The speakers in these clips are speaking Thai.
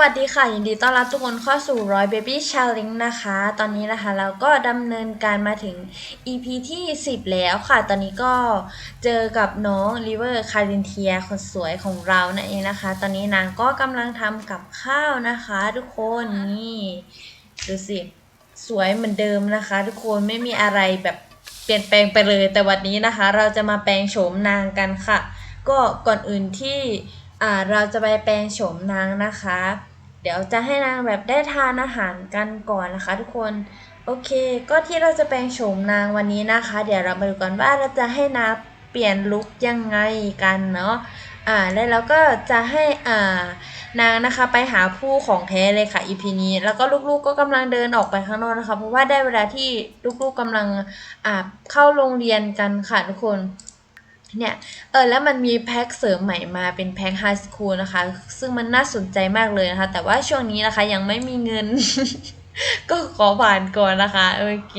วัสดีค่ะ ยินดีต้อนรับทุกคนเข้าสู่ร้อย Baby Challenge นะคะ ตอนนี้นะคะเราก็ดำเนินการมาถึง EP ที่ 10 แล้วค่ะ ตอนนี้ก็เจอกับน้องลิเวอร์คารินเทียคนสวยของเรานั่นเองนะคะ ตอนนี้นางก็กำลังทำกับข้าวนะคะทุกคนนี่ดูสิสวยเหมือนเดิมนะคะ ทุกคนไม่มีอะไรแบบเปลี่ยนแปลงไปเลยแต่วันนี้นะคะ เราจะมาแปลงโฉมนางกันค่ะ ก็ก่อนอื่นที่ อ่าเราจะไปแปลงโฉมนางนะคะ เดี๋ยวจะให้นางแบบได้ทานอาหารกันก่อนนะคะทุกคน โอเค ก็ที่เราจะแปลงโฉมนางวันนี้นะคะ เดี๋ยวเรามาดูกันว่าเราจะให้นางเปลี่ยนลุคยังไงกันเนาะ อ่า แล้วเราก็จะให้อ่านางนะคะไปหาผู้ของแท้เลยค่ะ EP นี้ แล้วก็ลูกๆก็กำลังเดินออกไปข้างนอกนะคะ เพราะว่าได้เวลาที่ลูกๆกำลังอ่าเข้าโรงเรียนกันค่ะทุกคน เนี่ย เออแล้วมันมีแพ็คเสริมใหม่มาเป็นแพ็คไฮสคูลนะคะ ซึ่งมันน่าสนใจมากเลยนะคะ แต่ว่าช่วงนี้นะคะยังไม่มีเงิน ก็ขอผ่านก่อนนะคะ โอเค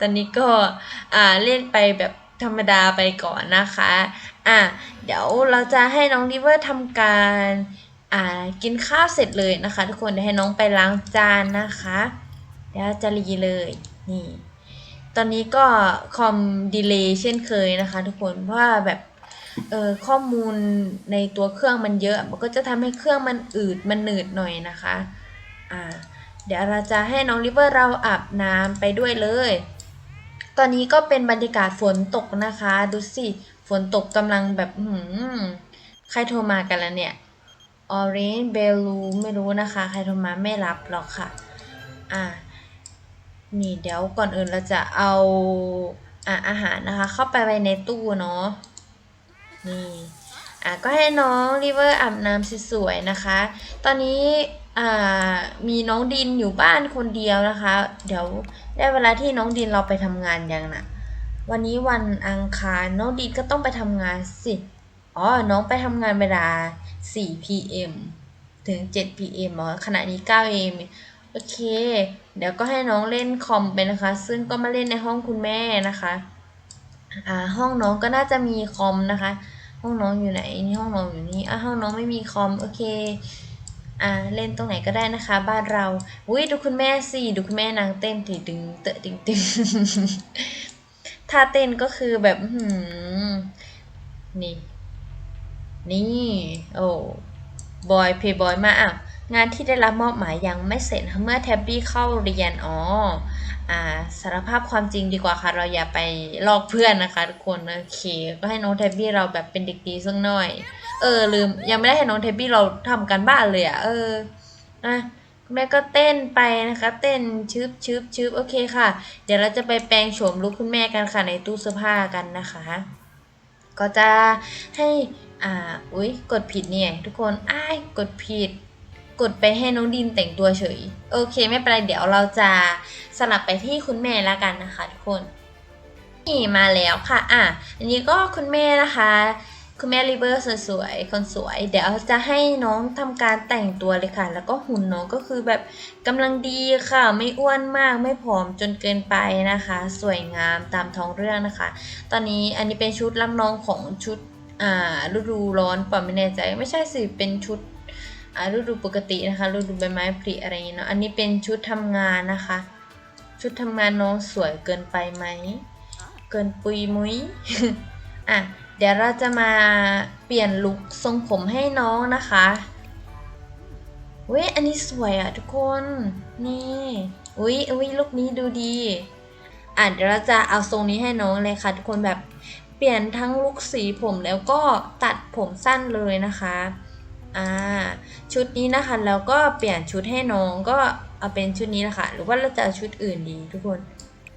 ตอนนี้ก็อ่าเล่นไปแบบธรรมดาไปก่อนนะคะ อะ เดี๋ยวเราจะให้น้องริเวอร์ทำการ อ่า กินข้าวเสร็จเลยนะคะ ทุกคนเดี๋ยวให้น้องไปล้างจานนะคะเดี๋ยวจะรีเลย นี่ อนนี้ก็คอมดีเลย์เช่นเคยนะคะ ทุกคนเพราะว่าแบบเออข้อมูลในตัวเครื่องมันเยอะ มันก็จะทำให้เครื่องมันอืดมันหนืดหน่อยนะคะอ่าเดี๋ยวเราจะให้น้องริเวอร์เราอาบน้ำไปด้วยเลย ตอนนี้ก็เป็นบรรยากาศฝนตกนะคะ ดูสิ ฝนตกกำลังแบบหืมใครโทรมากันแล้วเนี่ย Orange b e l l u ไม่รู้นะคะ ใครโทรมาไม่รับหรอกค่ะ อ่า นี่เดี๋ยวก่อนอื่นเราจะเอาอะอาหารนะคะ เข้าไปไว้ในตู้เนาะนี่อะก็ให้น้องริเวอร์อาบน้ำสวยๆนะคะ ตอนนี้อ่ามีน้องดินอยู่บ้านคนเดียวนะคะ เดี๋ยวได้เวลาที่น้องดินเราไปทำงานยังนะวันนี้วันอังคารน้องดินก็ต้องไปทำงานสิอ๋อน้องไปทำงานเวลา 4 p.m. ถึง 7 p.m. อ๋อขณะนี้ 9 a.m. โอเค เดี๋ยวก็ให้น้องเล่นคอมไปนะคะ ซึ่งก็มาเล่นในห้องคุณแม่นะคะอ่าห้องน้องก็น่าจะมีคอมนะคะ ห้องน้องอยู่ไหนนี่ห้องน้องอยู่นี่อะห้องน้องไม่มีคอมโอเคอ่าเล่นตรงไหนก็ได้นะคะ บ้านเราอุ้ยดูคุณแม่สิดูคุณแม่นางเต้นติดึงเตะดึงดึงท่าเต้นก็คือแบบหืมนี่ นี่ โอ้บอยเพย์บอยมาอะ งานที่ได้รับมอบหมายยังไม่เสร็จเมื่อแท็บบี้เข้าเรียนอ๋ออ่าสารภาพความจริงดีกว่าค่ะ เราอย่าไปลอกเพื่อนนะคะทุกคนโอเคก็ให้น้องแท็บบี้เราแบบเป็นเด็กดีสักหน่อย เออลืมยังไม่ได้ให้น้องแท็บบี้เราทำกันบ้านเลยอะเอออะแม่ก็เต้นไปนะคะ เต้นชึบชึบชึบโอเคค่ะ เดี๋ยวเราจะไปแปลงโฉมลุคคุณแม่กันค่ะในตู้เสื้อผ้ากันนะคะ ก็จะให้อ่าอุ๊ยกดผิดเนี่ยทุกคนอ้ายกดผิด กดไปให้น้องดินแต่งตัวเฉย โอเคไม่เป็นไรเดี๋ยวเราจะสลับไปที่คุณแม่แล้วกันนะคะทุกคนนี่มาแล้วค่ะอะอันนี้ก็คุณแม่นะคะ คุณแม่ริเบอร์สวยๆคนสวย เดี๋ยวจะให้น้องทำการแต่งตัวเลยค่ะ แล้วก็หุ่นน้องก็คือแบบกำลังดีค่ะ ไม่อ้วนมากไม่ผอมจนเกินไปนะคะ สวยงามตามท้องเรื่องนะคะ ตอนนี้อันนี้เป็นชุดรับน้องของชุดอ่าฤดูร้อนป่ะไม่แน่ใจ ไม่ใช่สิเป็นชุด ฤดูปกตินะคะฤดูใบไม้ผลิอะไรอย่างเงี้ยเนาะอันนี้เป็นชุดทำงานนะคะ ชุดทำงานน้องสวยเกินไปไหมเกินปุยมุ้ยอะเดี๋ยวเราจะมาเปลี่ยนลุคทรงผมให้น้องนะคะเว้ยอันนี้สวยอะทุกคนนี่อุ้ยอุ้ยลุคนี้ดูดีอะเดี๋ยวเราจะเอาทรงนี้ให้น้องเลยค่ะทุกคนแบบเปลี่ยนทั้งลุคสีผมแล้วก็ตัดผมสั้นเลยนะคะ อ่าชุดนี้นะคะแล้วก็เปลี่ยนชุดให้น้องก็เอาเป็นชุดนี้นะคะหรือว่าเราจะชุดอื่นดีทุกคน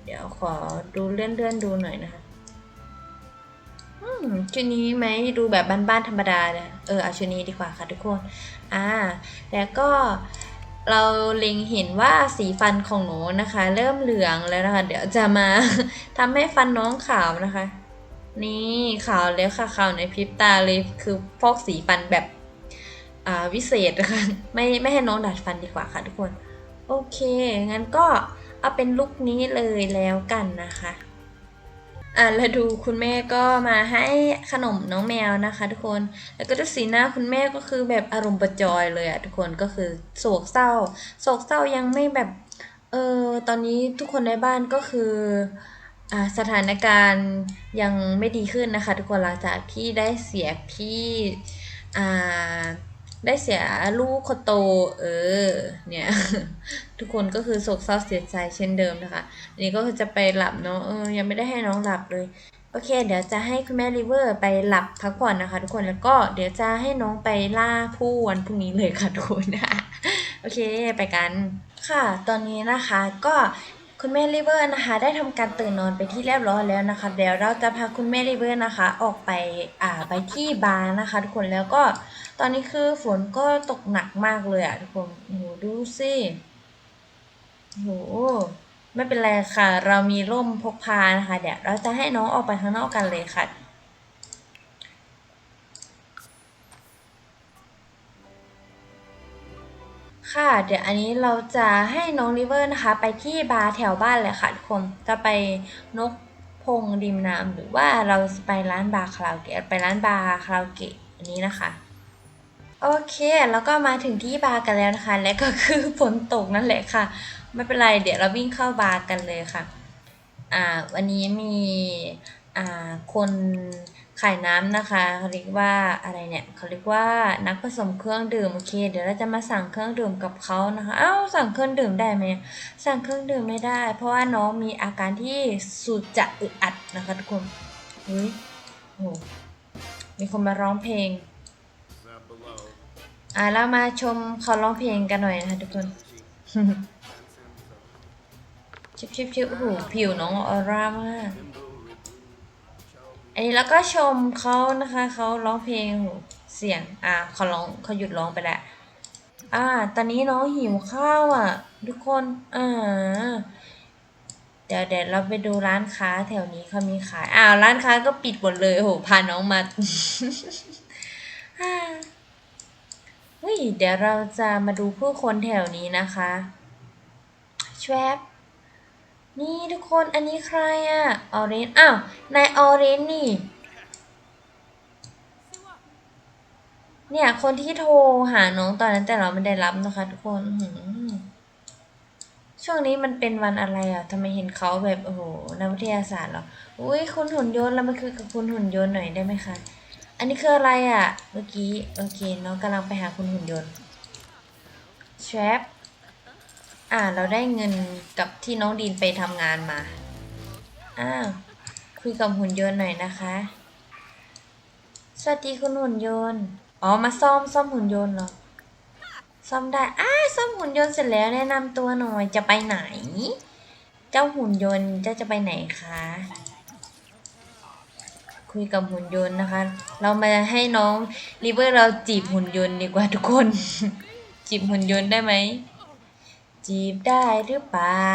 เดี๋ยวขอดูเลื่อนเลื่อนๆดูหน่อยนะคะอืมชุดนี้ไหมดูแบบบ้านๆธรรมดาเนี่ยเออเอาชุดนี้ดีกว่าค่ะทุกคนอ่าแล้วก็เราเล็งเห็นว่าสีฟันของหนูนะคะ เริ่มเหลืองแล้วนะคะ เดี๋ยวจะมาทำให้ฟันน้องขาวนะคะ นี่ขาวแล้วค่ะขาวในพริบตาเลยคือฟอกสีฟันแบบ วิเศษนะคะไม่ไม่ให้น้องดัดฟันดีกว่าค่ะทุกคน โอเค งั้นก็เอาเป็นลุคนี้เลยแล้วกันนะคะอ่าแล้วดูคุณแม่ก็มาให้ขนมน้องแมวนะคะทุกคน แล้วก็ดูสีหน้าคุณแม่ก็คือแบบอารมณ์ประจอยเลยอะทุกคนก็คือโศกเศร้า โศกเศร้ายังไม่แบบ เออตอนนี้ทุกคนในบ้านก็คืออ่าสถานการณ์ยังไม่ดีขึ้นนะคะ ทุกคนหลังจากที่ได้เสียพี่อ่า ได้เสียลูกคนโต เออ เนี่ย ทุกคนก็คือโศกเศร้าเสียใจเช่นเดิมนะคะ อันนี้ก็คือจะไปหลับเนาะเออ ยังไม่ได้ให้น้องหลับเลย โอเค เดี๋ยวจะให้คุณแม่ริเวอร์ไปหลับพักผ่อนนะคะ ทุกคน แล้วก็เดี๋ยวจะให้น้องไปล่าผู้วันพรุ่งนี้เลยค่ะทุกคนนะคะโอเค ไปกันค่ะ ตอนนี้นะคะก็ คุณแม่ริเวอร์นะคะ ได้ทำการตื่นนอนไปที่เรียบร้อยแล้วนะคะ เดี๋ยวเราจะพาคุณแม่ริเวอร์นะคะ ออกไปอ่าไปที่บาร์นะคะ ทุกคนแล้วก็ตอนนี้คือฝนก็ตกหนักมากเลยอะทุกคนโหดูสิโอ้โหไม่เป็นไรค่ะ เรามีร่มพกพานะคะ เดี๋ยวเราจะให้น้องออกไปข้างนอกกันเลยค่ะ ค่ะ เดี๋ยวอันนี้เราจะให้น้องริเวอร์นะคะ ไปที่บาร์แถวบ้านเลยค่ะทุกคน จะไปนกพงริมน้ำหรือว่าเราจะไปร้านบาร์คาราโอเกะไปร้านบาร์คาราโอเกะอันนี้นะคะ โอเค แล้วก็มาถึงที่บาร์กันแล้วนะคะ และก็คือฝนตกนั่นแหละค่ะ ไม่เป็นไร เดี๋ยวเราวิ่งเข้าบาร์กันเลยค่ะ อ่า วันนี้มี อ่า คน ขายน้ำนะคะเขาเรียกว่าอะไรเนี่ยเขาเรียกว่านักผสมเครื่องดื่มโอเค เดี๋ยวเราจะมาสั่งเครื่องดื่มกับเขานะคะอ้าวสั่งเครื่องดื่มได้ไหมสั่งเครื่องดื่มไม่ได้ เพราะว่าน้องมีอาการที่สุดจะอึดอัดนะคะทุกคนเฮ้ยโอ้มีคนมาร้องเพลงอ่าเรามาชมเขาร้องเพลงกันหน่อยนะคะทุกคนชิบชิบชิบโอ้โหผิวน้องออร่ามาก อันนี้แล้วก็ชมเขานะคะเขาร้องเพลงเสียงอ่าเขาร้องเขาหยุดร้องไปแล้วอ่า ตอนนี้น้องหิวข้าวอะ ทุกคนอ่าเดี๋ยวเดี๋ยวเราไปดูร้านค้าแถวนี้เขามีขายอ้าวร้านค้าก็ปิดหมดเลยโหพาน้องมาอ่าเฮ้ยเดี๋ยวเราจะมาดูผู้คนแถวนี้นะคะแชบ นี่ทุกคนอันนี้ใครอะออเรนอ้าวนายออเรนนี่ เนี่ยคนที่โทรหาน้องตอนนั้นแต่เราไม่ได้รับนะคะทุกคนช่วงนี้มันเป็นวันอะไรอะทำไมเห็นเขาแบบโอ้โหนักวิทยาศาสตร์เหรออุ้ยคุณหุ่นยนต์เรามาคุยกับคุณหุ่นยนต์หน่อยได้ไหมคะ อันนี้คืออะไรอะ เมื่อกี้โอเคน้องกำลังไปหาคุณหุ่นยนต์แชป อ่า เราได้เงินกับที่น้องดีนไปทำงานมา อ้าว คุยกับหุ่นยนต์หน่อยนะคะ สวัสดีคุณหุ่นยนต์ อ๋อ มาซ่อมซ่อมหุ่นยนต์เหรอ ซ่อมได้ อ้า ซ่อมหุ่นยนต์เสร็จแล้วแนะนำตัวหน่อย จะไปไหน เจ้าหุ่นยนต์เจ้าจะไปไหนคะ คุยกับหุ่นยนต์นะคะ เรามาให้น้องริเวอร์เราจีบหุ่นยนต์ดีกว่าทุกคน จีบหุ่นยนต์ได้ไหม จีบได้หรือเปล่า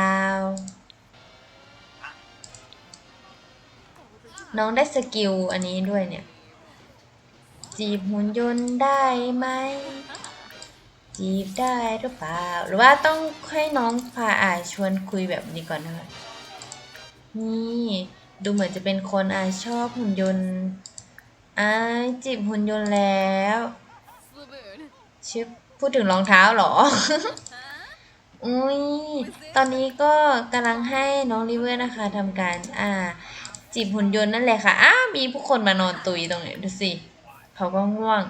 น้องได้สกิลอันนี้ด้วยเนี่ย จีบหุ่นยนต์ได้ไหม จีบได้หรือเปล่า หรือว่าต้องให้น้องพาอาชวนคุยแบบนี้ก่อนนะคะ นี่ดูเหมือนจะเป็นคนอาชอบหุ่นยนต์อาจีบหุ่นยนต์แล้วชิปพูดถึงรองเท้าเหรอ อุ้ยตอนนี้ก็กำลังให้น้องริเวอร์นะคะทำการอ่า จีบหุ่นยนต์นั่นแหละค่ะ อ้ามีผู้คนมานอนตุยตรงนี้ดูสิเขาก็ง่วง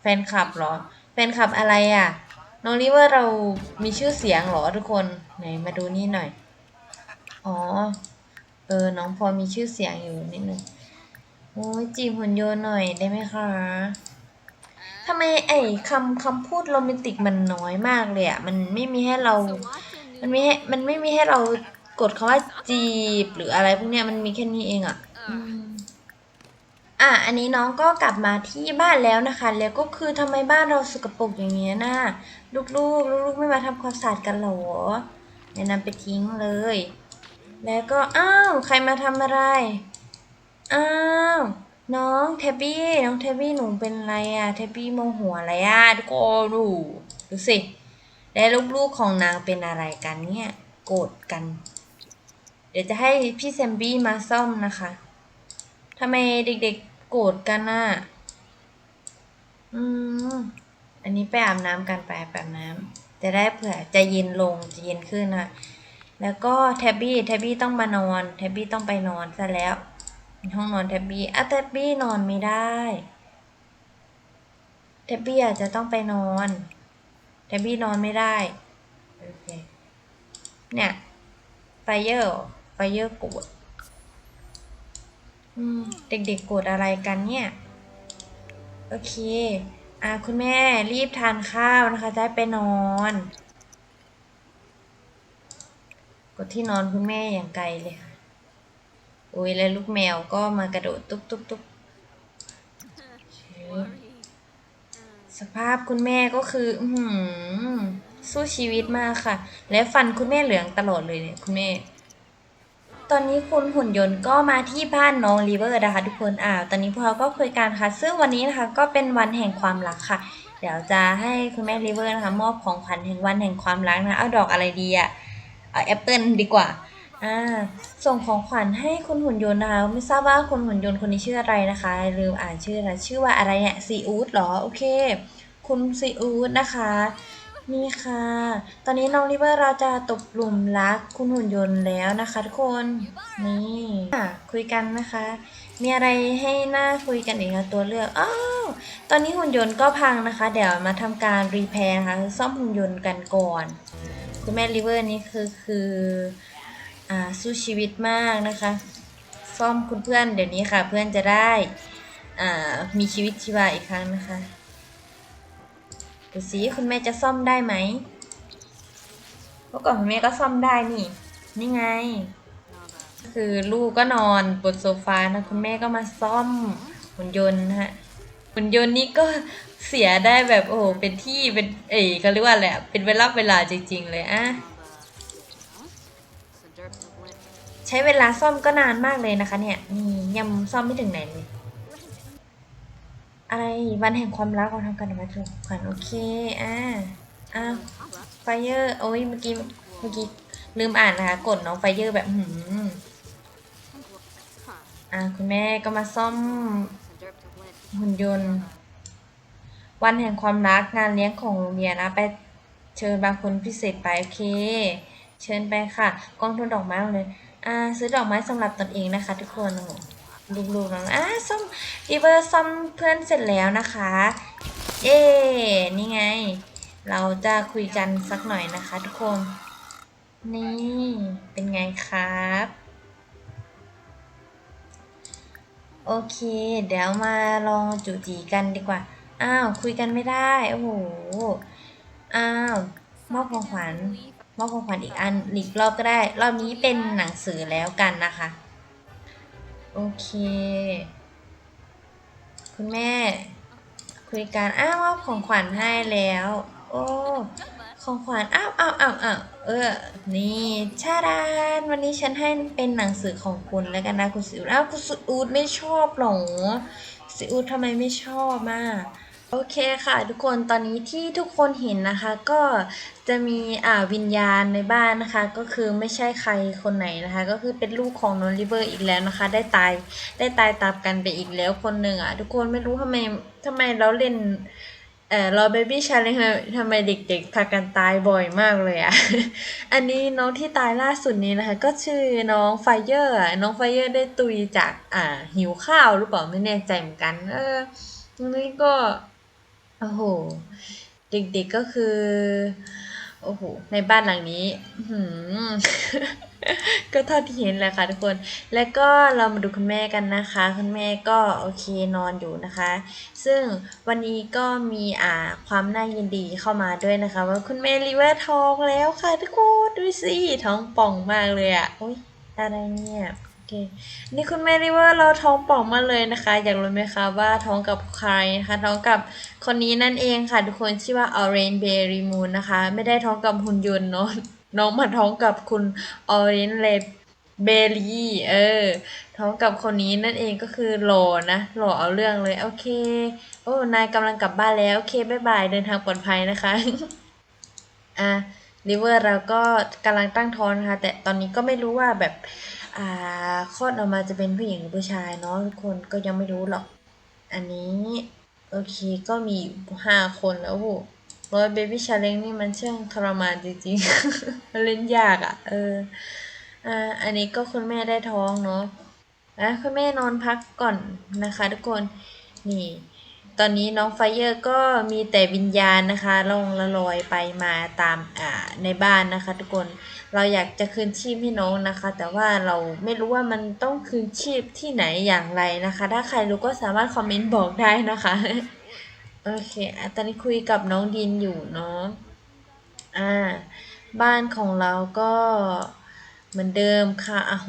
แฟนคลับเหรอ แฟนคลับอะไรอะ น้องริเวอร์เรามีชื่อเสียงเหรอทุกคนไหนมาดูนี่หน่อย อ๋อ เออ น้องพอมีชื่อเสียงอยู่นิดนึงโอ้ยจีบหุ่นยนต์หน่อยได้ไหมคะ ทำไมไอ้คำคำพูดโรแมนติกมันน้อยมากเลยอะ มันไม่มีให้เรา มันไม่ให้มันไม่มีให้เรากดคำว่าจีบหรืออะไรพวกเนี้ยมันมีแค่นี้เองอะอืมอะ อันนี้น้องก็กลับมาที่บ้านแล้วนะคะ แล้วก็คือทำไมบ้านเราสกปรกอย่างเงี้ยนะลูกๆลูกๆไม่มาทำความสะอาดกันเหรอแนะนำไปทิ้งเลย แล้วก็ อ้าว ใครมาทำอะไร อ้าว น้องเทบบี้น้องเทบบี้หนูเป็นอะไรอะเทบบี้โมโหอะไรอะทุกคนดูดูสิ แล้วลูกๆของนางเป็นอะไรกันเนี่ย โกรธกัน เดี๋ยวจะให้พี่แซมบี้มาซ่อมนะคะทำไมเด็กๆโกรธกันน่ะอืมอันนี้ไปอาบน้ำกันไปไปอาบน้ำจะได้เผื่อจะเย็นลงจะเย็นขึ้นนะแล้วก็แทบบี้แทบบี้ต้องมานอน แทบบี้ต้องไปนอนซะแล้ว ห้องนอนแท็บบี้อะแท็บบี้นอนไม่ได้แท็บบี้อาจจะต้องไปนอนแท็บบี้นอนไม่ได้โอเคเนี่ยไฟเยอร์ไฟเยอร์โกรธอืมเด็กๆโกรธอะไรกันเนี่ย โอเค อะคุณแม่รีบทานข้าวนะคะจะไปนอน กดที่นอนคุณแม่อย่างไกลเลยค่ะ อ้ยแล้วลูกแมวก็มากระโดดตุ๊บตุ๊บตุ๊บเชิญสภาพคุณแม่ก็คืออือหือสู้ชีวิตมากค่ะ และฟันคุณแม่เหลืองตลอดเลยเนี่ยคุณแม่ ตอนนี้คุณหุ่นยนต์ก็มาที่บ้านน้องรีเวอร์นะคะทุกคนอ่าตอนนี้พวกเราก็คุยกันค่ะ ซึ่งวันนี้นะคะก็เป็นวันแห่งความรักค่ะ เดี๋ยวจะให้คุณแม่รีเวอร์นะคะมอบของขวัญแห่งวันแห่งความรักนะเอาดอกอะไรดีอะเอาแอปเปิลดีกว่า อ่า ส่งของขวัญให้คุณหุ่นยนต์นะคะ ไม่ทราบว่าคุณหุ่นยนต์คนนี้ชื่ออะไรนะคะลืมอ่านชื่อล้วชื่อว่าอะไรเนี่ยซีอูดเหรอ โอเค คุณซีอูดนะคะ นี่ค่ะ ตอนนี้น้องริเวอร์เราจะตกหลุมรักคุณหุ่นยนต์แล้วนะคะทุกคน นี่อะคุยกันนะคะ มีอะไรให้น่าคุยกันอีกคะตัวเลือกอ้าวตอนนี้หุ่นยนต์ก็พังนะคะ เดี๋ยวมาทำการรีแพร์นะคะซ่อมหุ่นยนต์กันก่อน คุณแม่ริเวอร์นี่คือคือ อ่าสู้ชีวิตมากนะคะ ซ่อมคุณเพื่อนเดี๋ยวนี้ค่ะ เพื่อนจะได้อ่ามีชีวิตชีวาอีกครั้งนะคะดูสิคุณแม่จะซ่อมได้ไหมเมื่อก่อนคุณแม่ก็ซ่อมได้นี่นี่ไง คือลูกก็นอนบนโซฟานะคุณแม่ก็มาซ่อมหุ่นยนต์นะฮะหุ่นยนต์นี่ก็เสียได้แบบโอ้โหเป็นที่เป็นเอ๋เขาเรียกว่าอะไรอะเป็นเวลาเวลาจริง ๆ เลยอะ ใช้เวลาซ่อมก็นานมากเลยนะคะ เนี่ยนี่ยังซ่อมไม่ถึงไหนเลยอะไรวันแห่งความรักเราทำกันมาถูกขวัญโอเคอ่าอ่าไฟเยอร์โอ้ยเมื่อกี้เมื่อกี้ลืมอ่านนะคะกดน้องไฟเยอร์แบบหืมอ่าคุณแม่ก็มาซ่อมหุ่นยนต์ วันแห่งความรักงานเลี้ยงของโรงเรียนนะไปเชิญบางคนพิเศษไปโอเค เชิญไปค่ะ กองทุนดอกไม้เลยอ่าซื้อดอกไม้สำหรับตนเองนะคะ ทุกคนลูกๆน้องอ่าซ่อมรีเวอร์ซ่อมเพื่อนเสร็จแล้วนะคะเย้นี่ไง เราจะคุยกันสักหน่อยนะคะ ทุกคน นี่เป็นไงครับโอเค เดี๋ยวมาลองจูจีกันดีกว่า อ้าว คุยกันไม่ได้ โอ้โห อ้าว มอบของขวัญ มอบของขวัญอีกอันอีกรอบก็ได้ รอบนี้เป็นหนังสือแล้วกันนะคะ โอเค คุณแม่ คุยกันอ้าวมอบของขวัญให้แล้ว โอ้ของขวัญอ้าวอ้าวอ้าวอ้าวเออ นี่ชาดานวันนี้ฉันให้เป็นหนังสือของคุณแล้วกันนะคุณสิอูดอ้าวคุณสิอูดไม่ชอบหรอสิอูดทำไมไม่ชอบอะ โอเคค่ะ ทุกคนตอนนี้ที่ทุกคนเห็นนะคะ ก็จะมีอ่าวิญญาณในบ้านนะคะ ก็คือไม่ใช่ใครคนไหนนะคะ ก็คือเป็นลูกของนอริเวอร์อีกแล้วนะคะ ได้ตายได้ตายตามกันไปอีกแล้วคนหนึ่งอะทุกคนไม่รู้ทำไมทำไมเราเล่นเอ่อรอเบบี้ชาเลนทำไมเด็กๆพากันตายบ่อยมากเลยอะอันนี้น้องที่ตายล่าสุดนี้นะคะ ก็ชื่อน้องไฟเยอร์น้องไฟเยอร์ได้ตุยจากอ่าหิวข้าวหรือเปล่าไม่แน่ใจเหมือนกัน เออนี่ก็ โอ้โห เด็กๆก็คือ โอ้โห ในบ้านหลังนี้ อื้อหือ ก็เท่าที่เห็นแหละค่ะทุกคน แล้วก็เรามาดูคุณแม่กันนะคะ คุณแม่ก็โอเคนอนอยู่นะคะ ซึ่งวันนี้ก็มีอ่าความน่ายินดีเข้ามาด้วยนะคะ ว่าคุณแม่รีเวอร์ท้องแล้วค่ะทุกคน ดูสิท้องป่องมากเลยอะ่ะ อุ้ยอะไรเนี่ย นี่คุณแม่รีเวอร์เราท้องป่องมาเลยนะคะ อยากรู้ไหมคะว่าท้องกับใครนะคะท้องกับคนนี้นั่นเองค่ะ ทุกคนชื่อว่า Orange Berry Moon นะคะ ไม่ได้ท้องกับหุ่นยนต์เนาะน้องมาท้องกับคุณ Orange Red Berry เออ ท้องกับคนนี้นั่นเองก็คือหล่อนะหล่อเอาเรื่องเลย โอเค โอ้นายกำลังกลับบ้านแล้ว โอเคบายบายเดินทางปลอดภัยนะคะ อะลิเวอร์เราก็กำลังตั้งท้องนะคะ แต่ตอนนี้ก็ไม่รู้ว่าแบบ อ่าคลอดออกมาจะเป็นผู้หญิงหรือผู้ชายเนาะทุกคนก็ยังไม่รู้หรอก อันนี้ โอเคก็มีห้าคนแล้วโหร้อยเบบี้ชาเลนนี่มันช่างทรมานจริงๆมันเล่นยากอะ่ะ เอออ่าอันนี้ก็คุณแม่ได้ท้องเนาะอะคุณแม่นอนพักก่อนนะคะทุกคนนี่ ตอนนี้น้องไฟเยอร์ก็มีแต่วิญญาณนะคะล่องละลอยไปมาตามอ่าในบ้านนะคะ ทุกคนเราอยากจะคืนชีพให้น้องนะคะ แต่ว่าเราไม่รู้ว่ามันต้องคืนชีพที่ไหนอย่างไรนะคะ ถ้าใครรู้ก็สามารถคอมเมนต์บอกได้นะคะโอเคอะตอนนี้คุยกับน้องดินอยู่เนาะอ่าบ้านของเราก็ เหมือนเดิมค่ะอะโห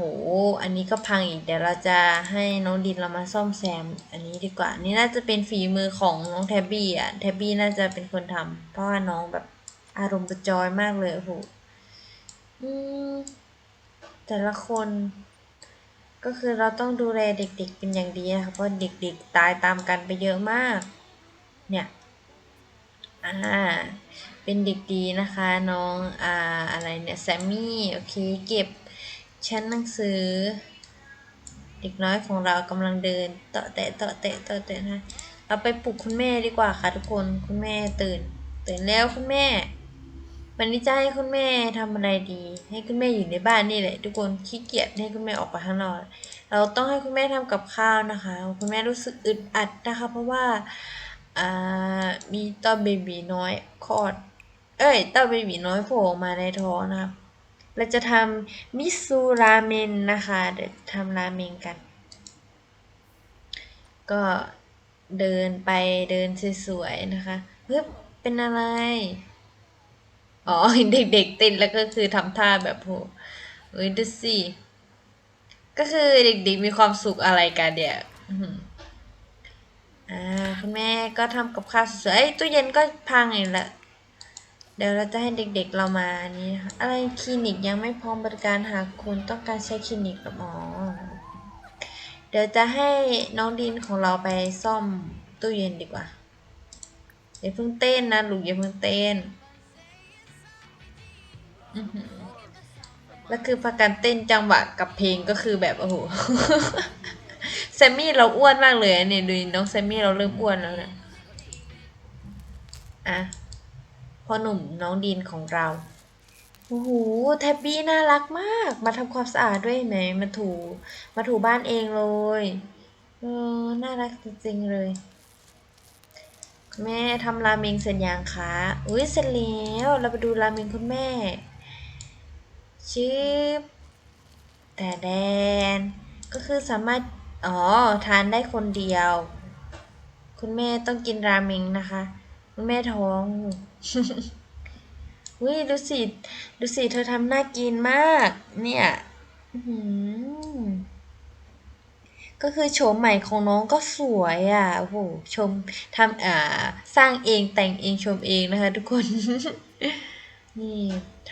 อันนี้ก็พังอีก เดี๋ยวเราจะให้น้องดินเรามาซ่อมแซม อันนี้ดีกว่า นี่น่าจะเป็นฝีมือของน้องแทบบี้อะ แทบบี้น่าจะเป็นคนทำเพราะว่าน้องแบบอารมณ์ประจอยมากเลยโอ้โหอืมแต่ละคน ก็คือเราต้องดูแลเด็กๆเป็นอย่างดีนะคะเพราะเด็กๆตายตามกันไปเยอะมาก เนี่ย อ่า เป็นเด็กดีนะคะน้องอ่าอะไรเนี่ยแซมมี่โอเคเก็บชั้นหนังสือ เด็กน้อยของเรากำลังเดินเตาะแตะเตาะแตะเตาะแตะนะเราไปปลุกคุณแม่ดีกว่าค่ะทุกคนคุณแม่ตื่น ตื่นแล้วคุณแม่ วันนี้จะให้คุณแม่ทำอะไรดี ให้คุณแม่อยู่ในบ้านนี่แหละ ทุกคนขี้เกียจให้คุณแม่ออกไปข้างนอกเราต้องให้คุณแม่ทำกับข้าวนะคะ คุณแม่รู้สึกอึดอัดนะคะ เพราะว่ามีต้าเบบีน้อยคลอด เอ้ยเต้าเบบีน้อยโผล่ออกมาในท้องนะครับ เราจะทำมิซูราเมนนะคะ เดี๋ยวทำราเมงกัน ก็เดินไปเดินสวยๆนะคะเฮ้ยเป็นอะไร อ๋อเด็กๆเต้นแล้วก็คือทำท่าแบบโหเอ้ยดูสิก็คือเด็กๆมีความสุขอะไรกันเดี๋ยวอ่าคุณแม่ก็ทำกับข้าวสวยๆเอ้ตู้เย็นก็พังอีกแล้ว เดี๋ยวเราจะให้เด็กๆเรามาอันนี้นะคะอะไรคลินิกยังไม่พร้อมบริการหากคุณต้องการใช้คลินิกหรอหมอเดี๋ยวจะให้น้องดินของเราไปซ่อมตู้เย็นดีกว่าอย่าเพิ่งเต้นนะลูกอย่าเพิ่งเต้นแล้วคือพากันเต้นจังหวะกับเพลงก็คือแบบโอ้โหแซมมี่เราอ้วนมากเลยเนี่ยดูน้องแซมมี่เราเริ่มอ้วนแล้วเนี่ยอะ พ่อหนุ่มน้องดินของเรา โอ้โห แทบบี้น่ารักมาก มาทำความสะอาดด้วยไหมมาถู มาถูบ้านเองเลย เออ น่ารักจริงๆเลย แม่ทำราเมงเสร็จยังคะ อุ้ยเสร็จแล้ว เราไปดูราเมงคุณแม่ชื่อแต่แดน ก็คือสามารถ อ๋อ ทานได้คนเดียว คุณแม่ต้องกินราเมงนะคะ แม่ท้องอุ้ยดูสิดูสิเธอทำน่ากินมาก เนี่ยก็คือโฉมใหม่ของน้องก็สวยอะโอ้โหชมทำอ่า สร้างเองแต่งเองชมเองนะคะ ทุกคนนี่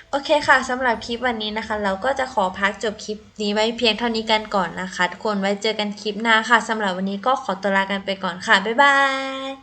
โอเคค่ะสำหรับคลิปวันนี้นะคะ เราก็จะขอพักจบคลิปนี้ไว้เพียงเท่านี้กันก่อนนะคะ ทุกคนไว้เจอกันคลิปหน้าค่ะสำหรับวันนี้ก็ขอตัวลากันไปก่อนค่ะ บ๊ายบาย